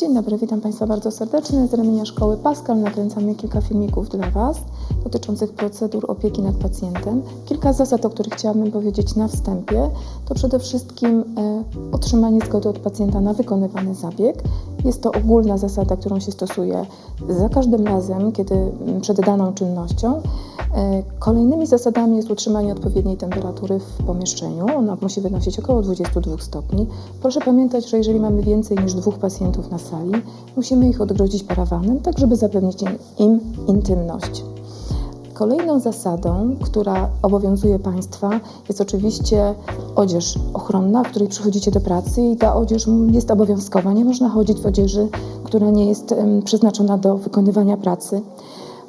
Dzień dobry, witam Państwa bardzo serdecznie. Z ramienia Szkoły Pascal nakręcamy kilka filmików dla Was dotyczących procedur opieki nad pacjentem. Kilka zasad, o których chciałabym powiedzieć na wstępie, to przede wszystkim e, otrzymanie zgody od pacjenta na wykonywany zabieg. Jest to ogólna zasada, którą się stosuje za każdym razem, kiedy m, przed daną czynnością. E, Kolejnymi zasadami jest utrzymanie odpowiedniej temperatury w pomieszczeniu. Ona musi wynosić około 22 stopni. Proszę pamiętać, że jeżeli mamy więcej niż dwóch pacjentów na sali, musimy ich odgrodzić parawanem, tak żeby zapewnić im intymność. Kolejną zasadą, która obowiązuje Państwa, jest oczywiście odzież ochronna, w której przychodzicie do pracy i ta odzież jest obowiązkowa. Nie można chodzić w odzieży, która nie jest przeznaczona do wykonywania pracy.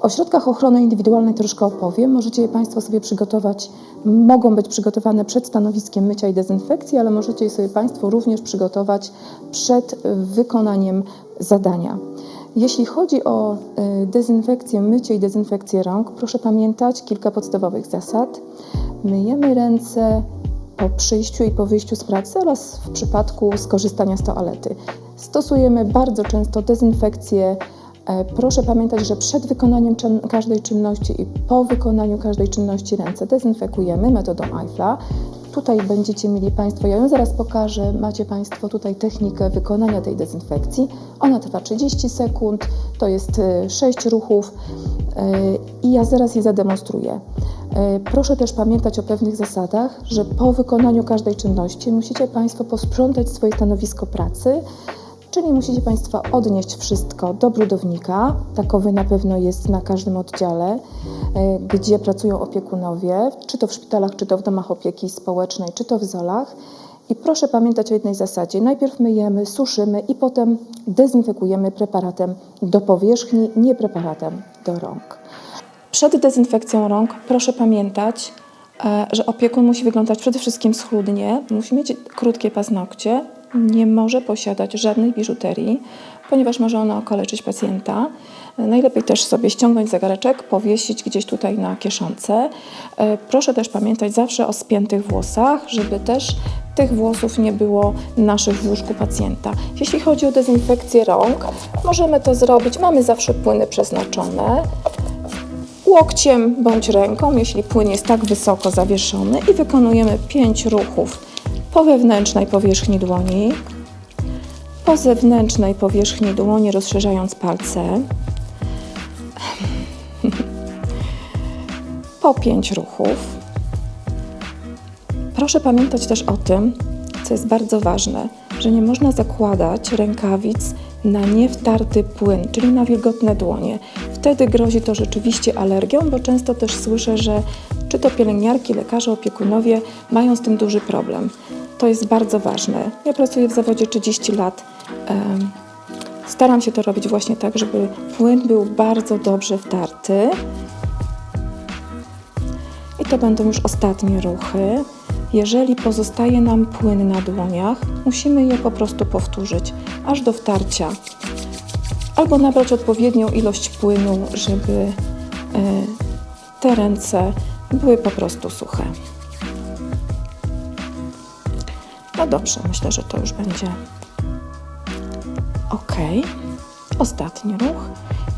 O środkach ochrony indywidualnej troszkę opowiem. Możecie je Państwo sobie przygotować, mogą być przygotowane przed stanowiskiem mycia i dezynfekcji, ale możecie je sobie Państwo również przygotować przed y, wykonaniem zadania. Jeśli chodzi o y, dezynfekcję, mycie i dezynfekcję rąk, proszę pamiętać kilka podstawowych zasad. Myjemy ręce po przyjściu i po wyjściu z pracy oraz w przypadku skorzystania z toalety. Stosujemy bardzo często dezynfekcję. E, Proszę pamiętać, że przed wykonaniem każdej czynności i po wykonaniu każdej czynności ręce dezynfekujemy metodą IFLA. Tutaj będziecie mieli Państwo, ja ją zaraz pokażę, macie Państwo tutaj technikę wykonania tej dezynfekcji. Ona trwa 30 sekund, to jest 6 ruchów e, i ja zaraz je zademonstruję. E, Proszę też pamiętać o pewnych zasadach, że po wykonaniu każdej czynności musicie Państwo posprzątać swoje stanowisko pracy, Czyli musicie Państwo odnieść wszystko do brudownika. Takowy na pewno jest na każdym oddziale, e, gdzie pracują opiekunowie, czy to w szpitalach, czy to w domach opieki społecznej, czy to w zolach. I proszę pamiętać o jednej zasadzie. Najpierw myjemy, suszymy i potem dezynfekujemy preparatem do powierzchni, nie preparatem do rąk. Przed dezynfekcją rąk proszę pamiętać, e, że opiekun musi wyglądać przede wszystkim schludnie, musi mieć krótkie paznokcie, nie może posiadać żadnej biżuterii, ponieważ może ona okaleczyć pacjenta. Najlepiej też sobie ściągnąć zegareczek, powiesić gdzieś tutaj na kieszonce. E, Proszę też pamiętać zawsze o spiętych włosach, żeby też tych włosów nie było naszych w łóżku pacjenta. Jeśli chodzi o dezynfekcję rąk, możemy to zrobić. Mamy zawsze płyny przeznaczone łokciem bądź ręką, jeśli płyn jest tak wysoko zawieszony i wykonujemy 5 ruchów po wewnętrznej powierzchni dłoni, po zewnętrznej powierzchni dłoni rozszerzając palce, po 5 ruchów. Proszę pamiętać też o tym, co jest bardzo ważne, że nie można zakładać rękawic na niewtarty płyn, czyli na wilgotne dłonie. Wtedy grozi to rzeczywiście alergią, bo często też słyszę, że czy to pielęgniarki, lekarze, opiekunowie mają z tym duży problem. To jest bardzo ważne. Ja pracuję w zawodzie 30 lat. Staram się to robić właśnie tak, żeby płyn był bardzo dobrze wtarty. I to będą już ostatnie ruchy. Jeżeli pozostaje nam płyn na dłoniach, musimy je po prostu powtórzyć aż do wtarcia. Albo nabrać odpowiednią ilość płynu, żeby e, te ręce były po prostu suche. No dobrze, myślę, że to już będzie ok. Ostatni ruch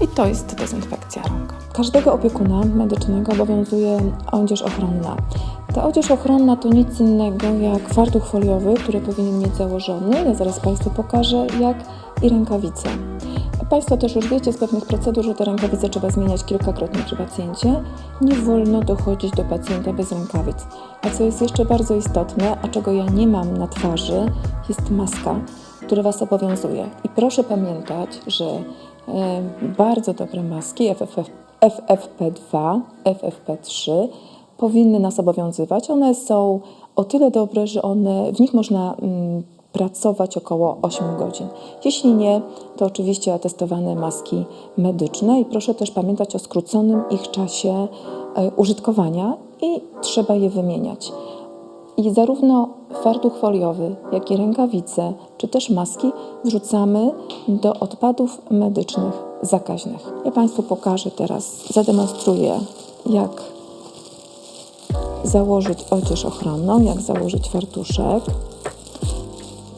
i to jest dezynfekcja rąk. Każdego opiekuna medycznego obowiązuje odzież ochronna. Ta odzież ochronna to nic innego jak fartuch foliowy, który powinien mieć założony. Ja zaraz Państwu pokażę, jak i rękawice. Państwo też już wiecie z pewnych procedur, że te rękawice trzeba zmieniać kilkakrotnie przy pacjencie. Nie wolno dochodzić do pacjenta bez rękawic. A co jest jeszcze bardzo istotne, a czego ja nie mam na twarzy, jest maska, która Was obowiązuje. I proszę pamiętać, że e, bardzo dobre maski FFF, FFP2, FFP3 powinny nas obowiązywać. One są o tyle dobre, że one, w nich można mm, pracować około 8 godzin. Jeśli nie, to oczywiście atestowane maski medyczne i proszę też pamiętać o skróconym ich czasie e, użytkowania i trzeba je wymieniać. I zarówno fartuch foliowy, jak i rękawice, czy też maski wrzucamy do odpadów medycznych zakaźnych. Ja Państwu pokażę teraz, zademonstruję, jak założyć odzież ochronną, jak założyć fartuszek.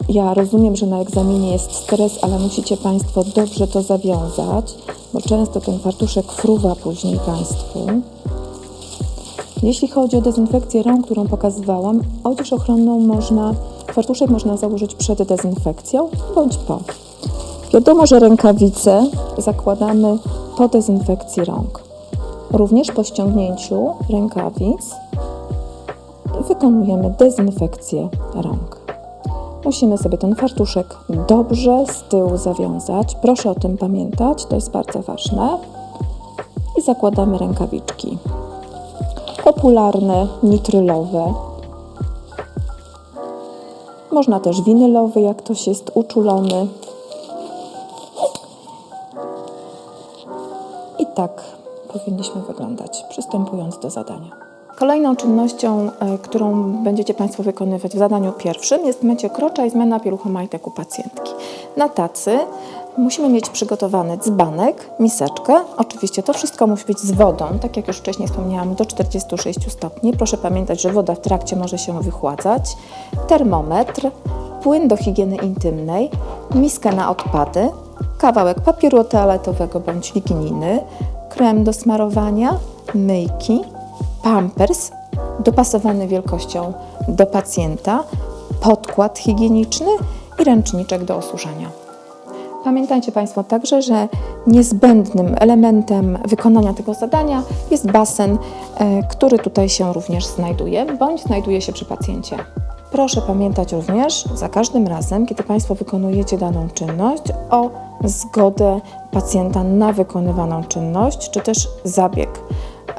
Ja rozumiem, że na egzaminie jest stres, ale musicie Państwo dobrze to zawiązać, bo często ten fartuszek fruwa później Państwu. Jeśli chodzi o dezynfekcję rąk, którą pokazywałam, odzież ochronną można, fartuszek można założyć przed dezynfekcją bądź po. Wiadomo, że rękawice zakładamy po dezynfekcji rąk. Również po ściągnięciu rękawic wykonujemy dezynfekcję rąk. Musimy sobie ten fartuszek dobrze z tyłu zawiązać. Proszę o tym pamiętać, to jest bardzo ważne. I zakładamy rękawiczki. Popularne, nitrylowe. Można też winylowy, jak ktoś jest uczulony. I tak powinniśmy wyglądać, przystępując do zadania. Kolejną czynnością, e, którą będziecie Państwo wykonywać w zadaniu pierwszym jest mycie krocza i zmiana pieluchomajtek u pacjentki. Na tacy musimy mieć przygotowany dzbanek, miseczkę. Oczywiście to wszystko musi być z wodą, tak jak już wcześniej wspomniałam, do 46 stopni. Proszę pamiętać, że woda w trakcie może się wychładzać. Termometr, płyn do higieny intymnej, miskę na odpady, kawałek papieru toaletowego bądź ligniny, krem do smarowania, myjki, pampers dopasowany wielkością do pacjenta, podkład higieniczny i ręczniczek do osuszania. Pamiętajcie Państwo także, że niezbędnym elementem wykonania tego zadania jest basen, e, który tutaj się również znajduje, bądź znajduje się przy pacjencie. Proszę pamiętać również za każdym razem, kiedy Państwo wykonujecie daną czynność, o zgodę pacjenta na wykonywaną czynność, czy też zabieg.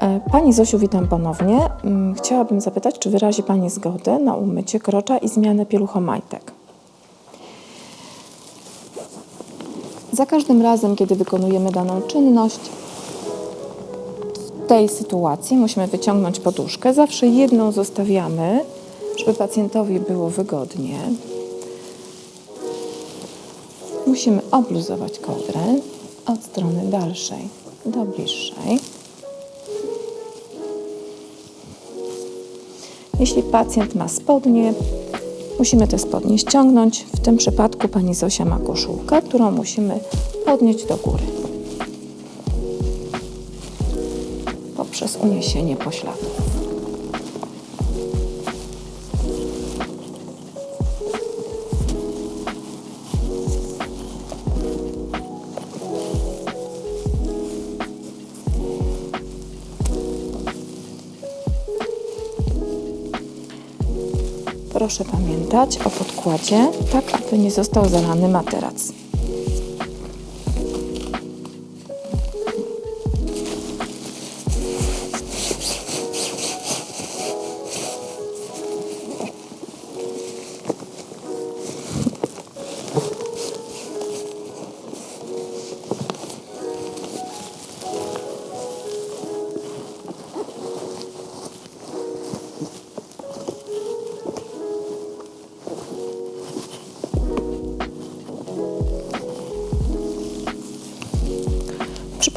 E, Pani Zosiu, witam ponownie. Mm, Chciałabym zapytać, czy wyrazi Pani zgodę na umycie krocza i zmianę pieluchomajtek? Za każdym razem, kiedy wykonujemy daną czynność, w tej sytuacji musimy wyciągnąć poduszkę. Zawsze jedną zostawiamy, żeby pacjentowi było wygodnie. Musimy obluzować kołdrę od strony dalszej do bliższej. Jeśli pacjent ma spodnie, musimy te spodnie ściągnąć. W tym przypadku pani Zosia ma koszulkę, którą musimy podnieść do góry. Poprzez uniesienie pośladków. Proszę pamiętać o podkładzie, tak aby nie został zalany materac.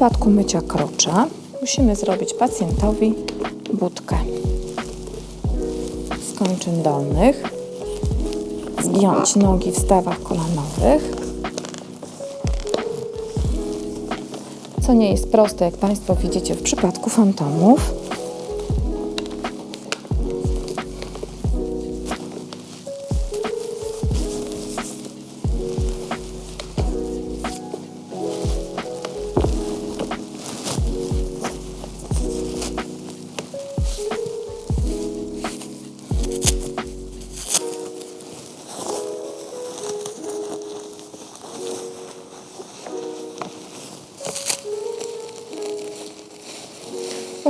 Przypadku mycia krocza musimy zrobić pacjentowi budkę z kończyn dolnych, zgiąć nogi w stawach kolanowych, co nie jest proste, jak Państwo widzicie w przypadku fantomów.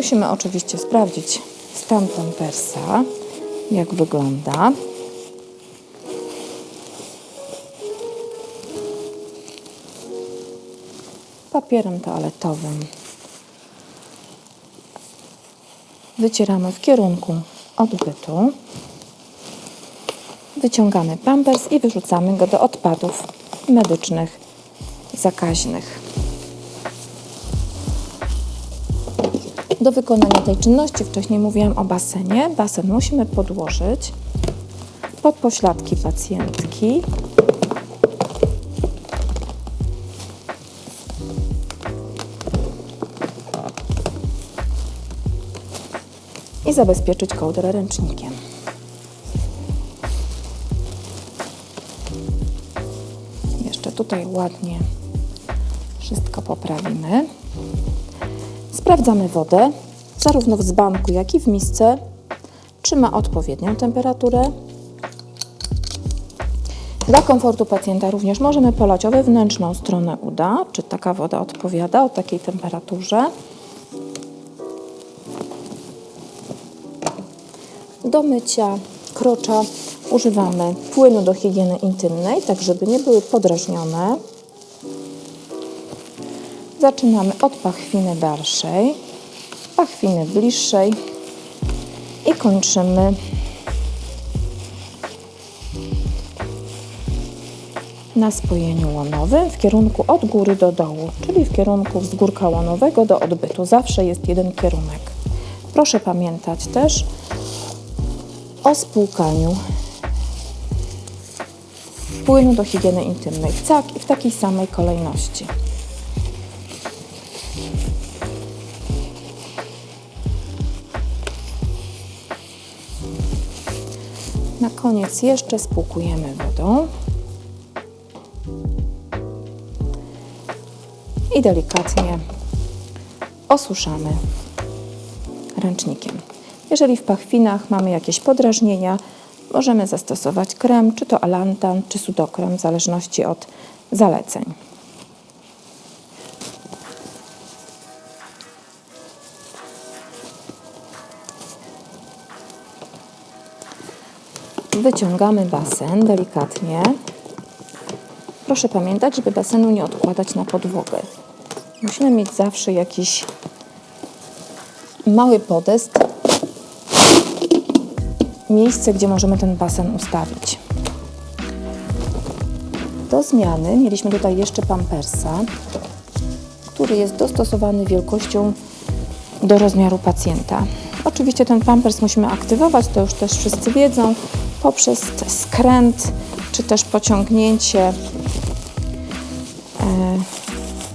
Musimy oczywiście sprawdzić stan pampersa, jak wygląda. Papierem toaletowym wycieramy w kierunku odbytu. Wyciągamy pampers i wyrzucamy go do odpadów medycznych zakaźnych. Do wykonania tej czynności wcześniej mówiłam o basenie. Basen musimy podłożyć pod pośladki pacjentki. I zabezpieczyć kołdrę ręcznikiem. Jeszcze tutaj ładnie wszystko poprawimy. Sprawdzamy wodę, zarówno w dzbanku, jak i w misce. Czy ma odpowiednią temperaturę? Dla komfortu pacjenta również możemy polać o wewnętrzną stronę uda, czy taka woda odpowiada o takiej temperaturze. Do mycia krocza używamy płynu do higieny intymnej, tak żeby nie były podrażnione. Zaczynamy od pachwiny dalszej, pachwiny bliższej i kończymy na spojeniu łonowym w kierunku od góry do dołu, czyli w kierunku wzgórka łonowego do odbytu. Zawsze jest jeden kierunek. Proszę pamiętać też o spłukaniu płynu do higieny intymnej w, tak, w takiej samej kolejności. Koniec jeszcze spłukujemy wodą. I delikatnie osuszamy ręcznikiem. Jeżeli w pachwinach mamy jakieś podrażnienia, możemy zastosować krem, czy to alantan, czy sudokrem, w zależności od zaleceń. Wyciągamy basen delikatnie. Proszę pamiętać, żeby basenu nie odkładać na podłogę. Musimy mieć zawsze jakiś mały podest, miejsce, gdzie możemy ten basen ustawić. Do zmiany mieliśmy tutaj jeszcze pampersa, który jest dostosowany wielkością do rozmiaru pacjenta. Oczywiście ten pampers musimy aktywować, to już też wszyscy wiedzą, poprzez skręt czy też pociągnięcie e,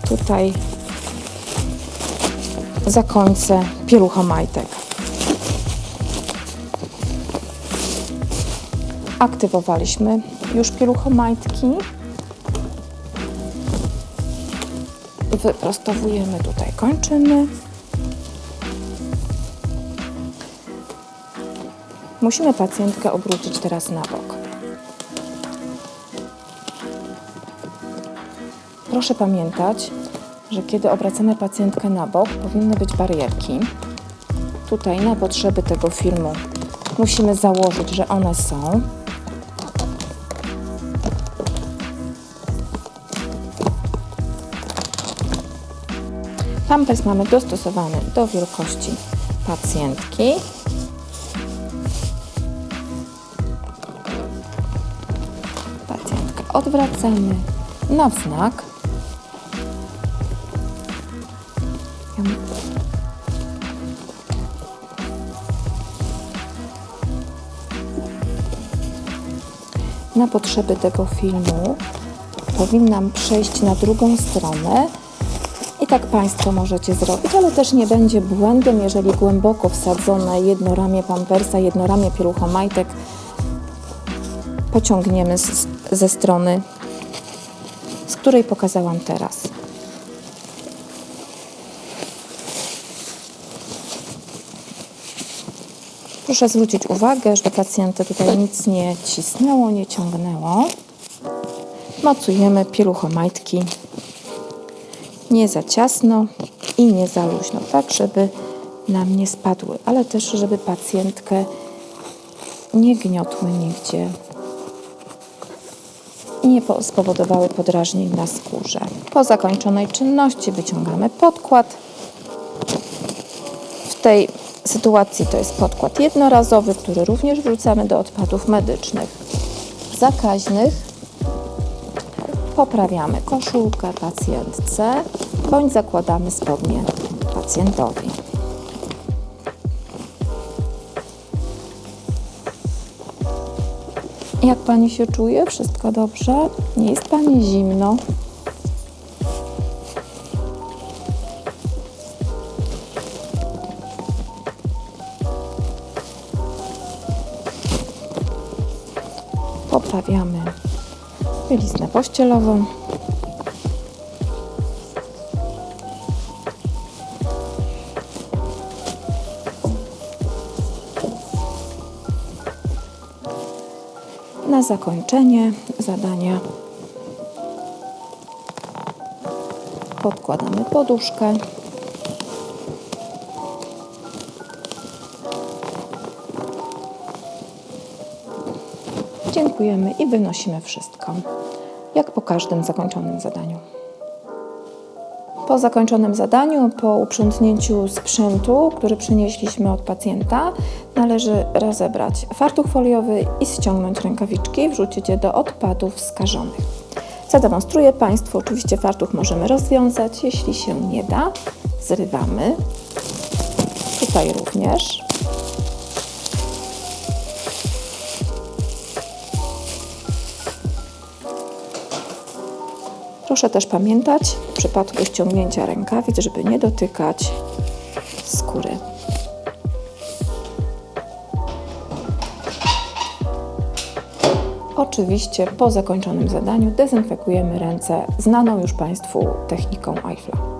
tutaj za końce pieluchomajtek. Aktywowaliśmy już pieluchomajtki. Wyprostowujemy tutaj kończyny. Musimy pacjentkę obrócić teraz na bok. Proszę pamiętać, że kiedy obracamy pacjentkę na bok, powinny być barierki. Tutaj na potrzeby tego filmu musimy założyć, że one są. Pampers mamy dostosowany do wielkości pacjentki. Odwracamy na wznak. Na potrzeby tego filmu powinnam przejść na drugą stronę i tak Państwo możecie zrobić, ale też nie będzie błędem, jeżeli głęboko wsadzone jedno ramię pampersa, jedno ramię pieluchomajtek pociągniemy z, ze strony, z której pokazałam teraz. Proszę zwrócić uwagę, że pacjenta tutaj nic nie cisnęło, nie ciągnęło. Mocujemy pieluchomajtki nie za ciasno i nie za luźno, tak żeby nam nie spadły, ale też żeby pacjentkę nie gniotły nigdzie nie spowodowały podrażnień na skórze. Po zakończonej czynności wyciągamy podkład. W tej sytuacji to jest podkład jednorazowy, który również wrzucamy do odpadów medycznych zakaźnych. Poprawiamy koszulkę pacjentce bądź zakładamy spodnie pacjentowi. Jak pani się czuje? Wszystko dobrze? Nie jest pani zimno? Poprawiamy bieliznę pościelową. Na zakończenie zadania podkładamy poduszkę. Dziękujemy i wynosimy wszystko, jak po każdym zakończonym zadaniu. Po zakończonym zadaniu, po uprzątnięciu sprzętu, który przynieśliśmy od pacjenta, należy rozebrać fartuch foliowy i ściągnąć rękawiczki, wrzucić je do odpadów skażonych. Zademonstruję Państwu, oczywiście fartuch możemy rozwiązać, jeśli się nie da, zrywamy. Tutaj również. Proszę też pamiętać w przypadku ściągnięcia rękawic, żeby nie dotykać skóry. Oczywiście po zakończonym zadaniu dezynfekujemy ręce znaną już Państwu techniką Eiffla.